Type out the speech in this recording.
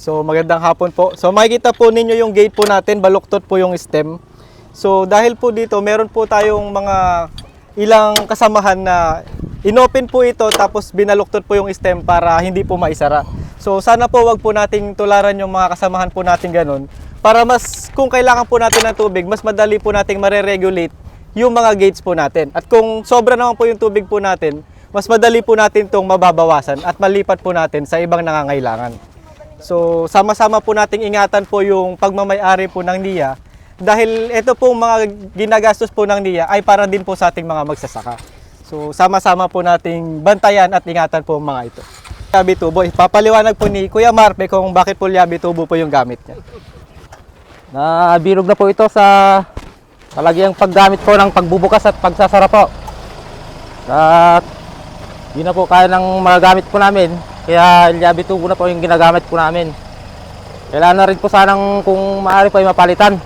So magandang hapon po. So makikita po ninyo yung gate po natin, baluktot po yung stem. So dahil po dito, meron po tayong mga ilang kasamahan na inopen po ito tapos binaluktot po yung stem para hindi po maisara. So sana po wag po nating tularan yung mga kasamahan po natin ganun para mas kung kailangan po natin ng tubig, mas madali po nating mare-regulate yung mga gates po natin. At kung sobra naman po yung tubig po natin, mas madali po natin itong mababawasan at malipat po natin sa ibang nangangailangan. So, sama-sama po nating ingatan po yung pagmamayari po ng NIA dahil ito pong mga ginagastos po ng NIA ay para din po sa ating mga magsasaka. So, sama-sama po nating bantayan at ingatan po mga ito. Yabi tubo, papaliwanag po ni Kuya Marpe kung bakit po yabi tubo po yung gamit niya. Nabilog na po ito sa talagang paggamit po ng pagbubukas at pagsasara po. At yun na po kaya ng magagamit po namin. Kaya Ilyabi 2 na po yung ginagamit po namin. Kailangan na rin po sanang kung maaari po ay mapalitan.